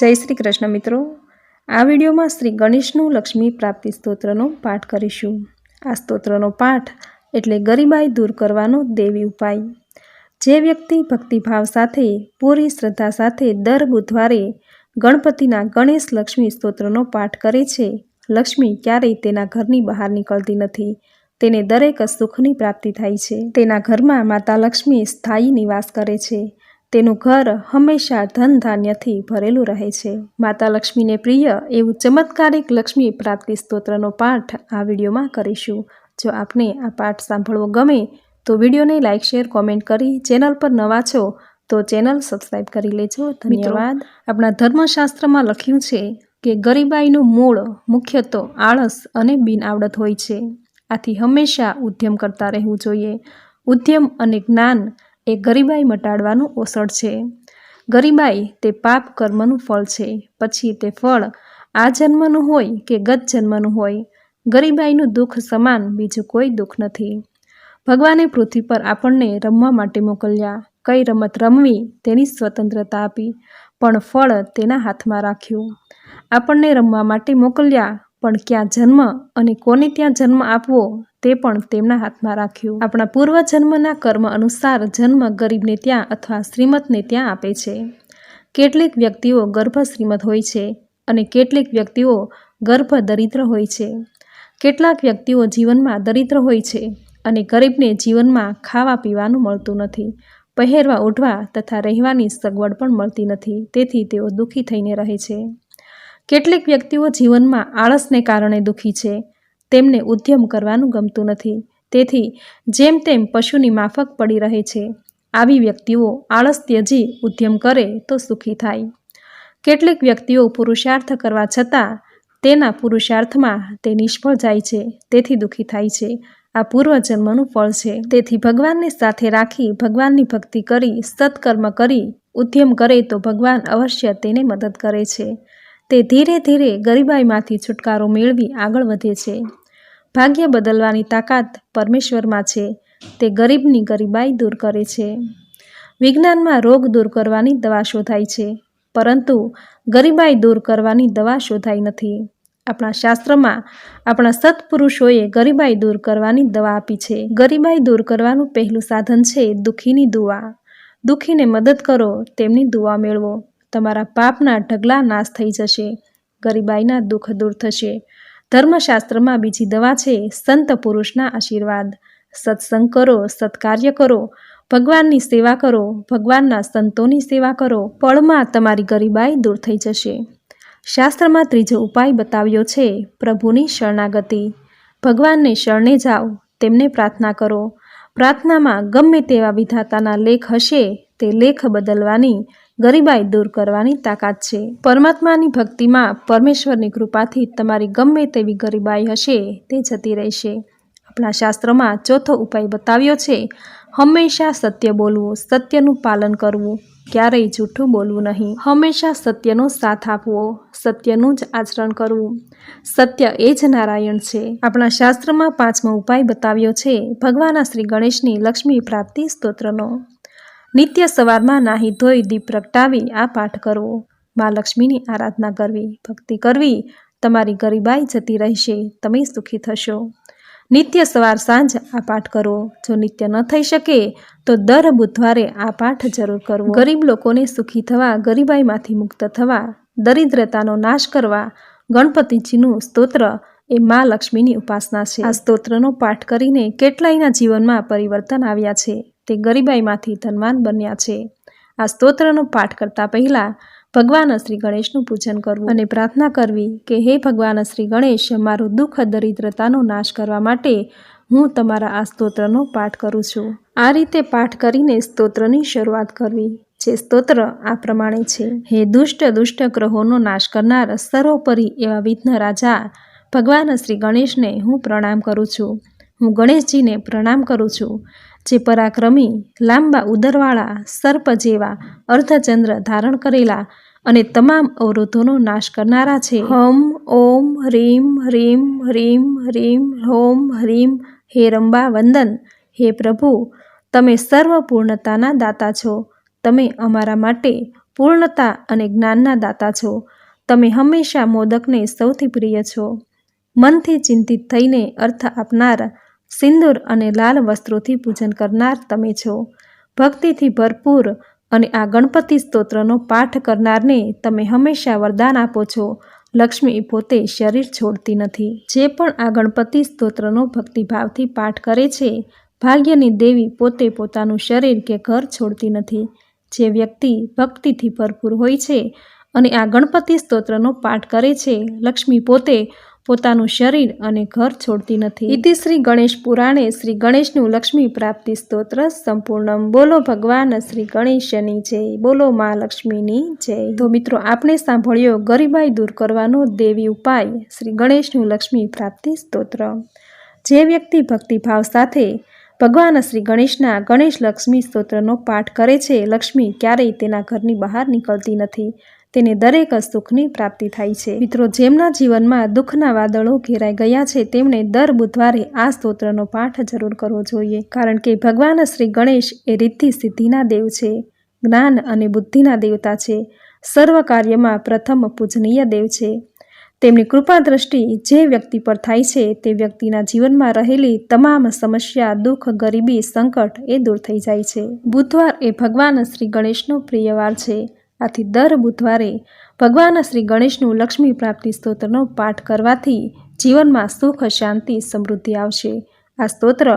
જય શ્રી કૃષ્ણ મિત્રો. આ વિડીયોમાં શ્રી ગણેશનું લક્ષ્મી પ્રાપ્તિ સ્તોત્રનો પાઠ કરીશું. આ સ્તોત્રનો પાઠ એટલે ગરીબાઈ દૂર કરવાનો દેવી ઉપાય. જે વ્યક્તિ ભક્તિભાવ સાથે, પૂરી શ્રદ્ધા સાથે દર બુધવારે ગણપતિના ગણેશ લક્ષ્મી સ્તોત્રનો પાઠ કરે છે, લક્ષ્મી ક્યારેય તેના ઘરની બહાર નીકળતી નથી. તેને દરેક સુખની પ્રાપ્તિ થાય છે. તેના ઘરમાં માતા લક્ષ્મી સ્થાયી નિવાસ કરે છે. તેનું ઘર હંમેશા ધન ધાન્યથી ભરેલું રહે છે. માતા લક્ષ્મીને પ્રિય એવું ચમત્કારિક લક્ષ્મી પ્રાપ્તિ સ્તોત્રનો પાઠ આ વિડીયોમાં કરીશું. જો આપને આ પાઠ સાંભળવો ગમે તો વિડીયોને લાઇક શેર કોમેન્ટ કરી ચેનલ પર નવા છો તો ચેનલ સબસ્ક્રાઈબ કરી લેજો. ધન્યવાદ. આપણા ધર્મશાસ્ત્રમાં લખ્યું છે કે ગરીબાઈનું મૂળ મુખ્ય તો આળસ અને બિનઆવડત હોય છે. આથી હંમેશા ઉદ્યમ કરતા રહેવું જોઈએ. ઉદ્યમ અને જ્ઞાન એ ગરીબાઈ મટાડવાનું ઓસડ છે. ગરીબાઈ તે પાપ કર્મનું ફળ છે. પછી તે ફળ આ જન્મનું હોય કે ગત જન્મનું હોય? ગરીબાઈનું દુઃખ સમાન બીજું કોઈ દુઃખ નથી. ભગવાને પૃથ્વી પર આપણને રમવા માટે મોકલ્યા. કઈ રમત રમવી તેની સ્વતંત્રતા આપી, પણ ફળ તેના હાથમાં રાખ્યું. આપણને રમવા માટે મોકલ્યા. પણ ક્યાં જન્મ અને કોને ત્યાં જન્મ આપવો તે પણ તેમના હાથમાં રાખ્યું. આપણા પૂર્વજન્મના કર્મ અનુસાર જન્મ ગરીબને ત્યાં અથવા શ્રીમતને ત્યાં આપે છે. કેટલીક વ્યક્તિઓ ગર્ભ શ્રીમત હોય છે અને કેટલીક વ્યક્તિઓ ગર્ભ દરિદ્ર હોય છે. કેટલાક વ્યક્તિઓ જીવનમાં દરિદ્ર હોય છે અને ગરીબને જીવનમાં ખાવા પીવાનું મળતું નથી, પહેરવા ઉઠવા તથા રહેવાની સગવડ પણ મળતી નથી. તેથી તેઓ દુઃખી થઈને રહે છે. કેટલીક વ્યક્તિઓ જીવનમાં આળસને કારણે દુઃખી છે. તેમને ઉદ્યમ કરવાનું ગમતું નથી. તેથી, જેમ તેમ પશુની માફક પડી રહે છે. આવી વ્યક્તિઓ આળસ ત્યજી ઉદ્યમ કરે તો સુખી થાય. કેટલીક વ્યક્તિઓ પુરુષાર્થ કરવા છતાં, તેના પુરુષાર્થમાં તે નિષ્ફળ જાય છે. તેથી દુઃખી થાય છે. આ પૂર્વજન્મનું ફળ છે. તેથી ભગવાનને સાથે રાખી ભગવાનની ભક્તિ કરી, સત્કર્મ કરી, ઉદ્યમ કરે તો ભગવાન અવશ્ય તેને મદદ કરે છે. તે ધીરે ધીરે ગરીબાઈમાંથી છુટકારો મેળવી આગળ વધે છે. ભાગ્ય બદલવાની તાકાત પરમેશ્વરમાં છે. તે ગરીબની ગરીબાઈ દૂર કરે છે. વિજ્ઞાનમાં રોગ દૂર કરવાની દવા શોધાય છે. પરંતુ ગરીબાઈ દૂર કરવાની દવા શોધાઈ નથી. આપણા શાસ્ત્રમાં આપણા સત્પુરુષોએ ગરીબાઈ દૂર કરવાની દવા આપી છે. ગરીબાઈ દૂર કરવાનું પહેલું સાધન છે દુઃખીની દુઆ. દુઃખીને મદદ કરો, તેમની દુઆ મેળવો. તમારા પાપના ઢગલા નાશ થઈ જશે, ગરીબાઈના દુઃખ દૂર થશે. ધર્મશાસ્ત્રમાં બીજી દવા છે સંત પુરુષના આશીર્વાદ. સત્સંગ કરો, સત્કાર્ય કરો, ભગવાનની સેવા કરો, ભગવાનના સંતોની સેવા કરો, પળમાં તમારી ગરીબાઈ દૂર થઈ જશે. શાસ્ત્રમાં ત્રીજો ઉપાય બતાવ્યો છે પ્રભુની શરણાગતિ. ભગવાનને શરણે જાઓ, તેમને પ્રાર્થના કરો. પ્રાર્થનામાં ગમે તેવા વિધાતાના લેખ હશે તે લેખ બદલવાની, ગરીબાઈ દૂર કરવાની તાકાત છે. પરમાત્માની ભક્તિમાં પરમેશ્વરની કૃપાથી તમારી ગમે તેવી ગરીબાઈ હશે, તે જતી રહેશે. આપણા શાસ્ત્રોમાં ચોથો ઉપાય બતાવ્યો છે, હંમેશા સત્ય બોલવું, સત્યનું પાલન કરવું, ક્યારેય જૂઠું બોલવું નહીં. હંમેશા સત્યનો સાથ આપવો, સત્યનું જ આચરણ કરવું. સત્ય એ જ નારાયણ છે. આપણા શાસ્ત્રમાં પાંચમો ઉપાય બતાવ્યો છે, ભગવાન શ્રી ગણેશની લક્ષ્મી પ્રાપ્તિ સ્તોત્રનો. નિત્ય સવારમાં નાહી ધોઈ દીપ પ્રગટાવી આ પાઠ કરવો. મા લક્ષ્મીની આરાધના કરવી, ભક્તિ કરવી, તમારી ગરીબાઈ જતી રહેશે, તમે સુખી થશો. નિત્ય સવાર સાંજ આ પાઠ કરવો જો નિત્ય ન થઈ શકે, તો દર બુધવારે આ પાઠ જરૂર કરવો. ગરીબ લોકોને સુખી થવા, ગરીબાઈમાંથી મુક્ત થવા, દરિદ્રતાનો નાશ કરવા, ગણપતિજીનું સ્તોત્ર એ મા લક્ષ્મીની ઉપાસના છે. આ સ્તોત્રનો પાઠ કરીને કેટલાયના જીવનમાં પરિવર્તન આવ્યા છે. તે ગરીબાઈમાંથી ધનવાન બન્યા છે. આ સ્તોત્રનો પાઠ કરતા પહેલાં ભગવાન શ્રી ગણેશનું પૂજન કરવું અને પ્રાર્થના કરવી કે હે ભગવાન શ્રી ગણેશ, મારું દુઃખ, દરિદ્રતાનો નાશ કરવા માટે હું તમારા આ સ્તોત્રનો પાઠ કરું છું. આ રીતે પાઠ કરીને સ્તોત્રની શરૂઆત કરવી, જે સ્તોત્ર આ પ્રમાણે છે. હે દુષ્ટ દુષ્ટ ગ્રહોનો નાશ કરનાર સર્વોપરી એવા વિઘ્ન રાજા, ભગવાન શ્રી ગણેશને હું પ્રણામ કરું છું. હું ગણેશજીને પ્રણામ કરું છું. જે પરાક્રમી લાંબા ઉદરવાળા, સર્પ જેવા અર્ધચંદ્ર ધારણ કરેલા અને તમામ અવરોધોનો નાશ કરનારા છે. હમ, ઓમ હ્રીમ હ્રીમ હ્રીમ હ્રીમ હોમ હ્રીમ હે રંબા વંદન, હે પ્રભુ, તમે સર્વ પૂર્ણતાના દાતા છો. તમે અમારા માટે પૂર્ણતા અને જ્ઞાનના દાતા છો. તમે હંમેશા મોદકને સૌથી પ્રિય છો. મનથી ચિંતિત થઈને અર્થ આપનાર સિંદૂર અને લાલ વસ્ત્રોથી પૂજન કરનાર તમે છો. ભક્તિથી ભરપૂર અને આ ગણપતિ સ્તોત્રનો પાઠ કરનારને તમે હંમેશા વરદાન આપો છો. લક્ષ્મી પોતે શરીર છોડતી નથી. જે પણ આ ગણપતિ સ્તોત્રનો ભક્તિભાવથી પાઠ કરે છે, ભાગ્યની દેવી પોતે પોતાનું શરીર કે ઘર છોડતી નથી. જે વ્યક્તિ ભક્તિથી ભરપૂર હોય છે અને આ ગણપતિ સ્તોત્રનો પાઠ કરે છે, લક્ષ્મી પોતે પોતાનું શરીર અને ઘર છોડતી નથી. ઇતિ શ્રી ગણેશ પુરાણે શ્રી ગણેશનું લક્ષ્મી પ્રાપ્તિ સ્તોત્ર સંપૂર્ણમ. બોલો ભગવાન શ્રી ગણેશની જય. બોલો મા લક્ષ્મીની જય. તો મિત્રો, આપણે સાંભળ્યો ગરીબાઈ દૂર કરવાનો દેવી ઉપાય શ્રી ગણેશનું લક્ષ્મી પ્રાપ્તિ સ્તોત્ર. જે વ્યક્તિ ભક્તિભાવ સાથે ભગવાન શ્રી ગણેશના ગણેશ લક્ષ્મી સ્તોત્રનો પાઠ કરે છે, લક્ષ્મી ક્યારેય તેના ઘરની બહાર નીકળતી નથી. તેને દરેક સુખની પ્રાપ્તિ થાય છે. મિત્રો, જેમના જીવનમાં દુઃખના વાદળો ઘેરાઈ ગયા છે, તેમણે દર બુધવારે આ સ્તોત્રનો પાઠ જરૂર કરવો જોઈએ. કારણ કે ભગવાન શ્રી ગણેશ એ રિદ્ધિ સિદ્ધિના દેવ છે, જ્ઞાન અને બુદ્ધિના દેવતા છે. સર્વ કાર્યમાં પ્રથમ પૂજનીય દેવ છે. તેમની કૃપા દ્રષ્ટિ જે વ્યક્તિ પર થાય છે, તે વ્યક્તિના જીવનમાં રહેલી તમામ સમસ્યા, દુઃખ, ગરીબી, સંકટ એ દૂર થઈ જાય છે. બુધવાર એ ભગવાન શ્રી ગણેશનો પ્રિય વાર છે. આથી દર બુધવારે ભગવાન શ્રી ગણેશનું લક્ષ્મી પ્રાપ્તિ સ્તોત્રનો પાઠ કરવાથી જીવનમાં સુખ, શાંતિ, સમૃદ્ધિ આવશે. આ સ્તોત્ર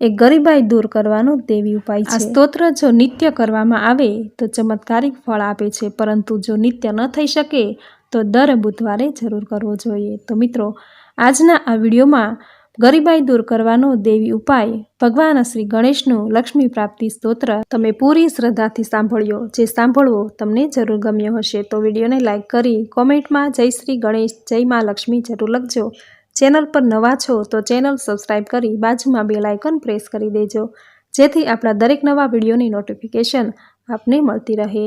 એ ગરીબાઈ દૂર કરવાનો દેવી ઉપાય છે. આ સ્તોત્ર જો નિત્ય કરવામાં આવે તો ચમત્કારિક ફળ આપે છે, પરંતુ જો નિત્ય ન થઈ શકે તો દર બુધવારે જરૂર કરવો જોઈએ. તો મિત્રો, આજના આ વિડીયોમાં ગરીબાઈ દૂર કરવાનો દેવી ઉપાય, ભગવાન શ્રી ગણેશનું લક્ષ્મી પ્રાપ્તિ સ્તોત્ર તમે પૂરી શ્રદ્ધાથી સાંભળ્યો. જે સાંભળવો તમને જરૂર ગમ્યો હશે. તો વિડીયોને લાઇક કરી કોમેન્ટમાં જય શ્રી ગણેશ, જય મા લક્ષ્મી જરૂર લખજો. ચેનલ પર નવા છો તો ચેનલ સબસ્ક્રાઈબ કરી બાજુમાં બે લાઇકન પ્રેસ કરી દેજો. જેથી આપણા દરેક નવા વિડીયોની નોટિફિકેશન આપને મળતી રહે.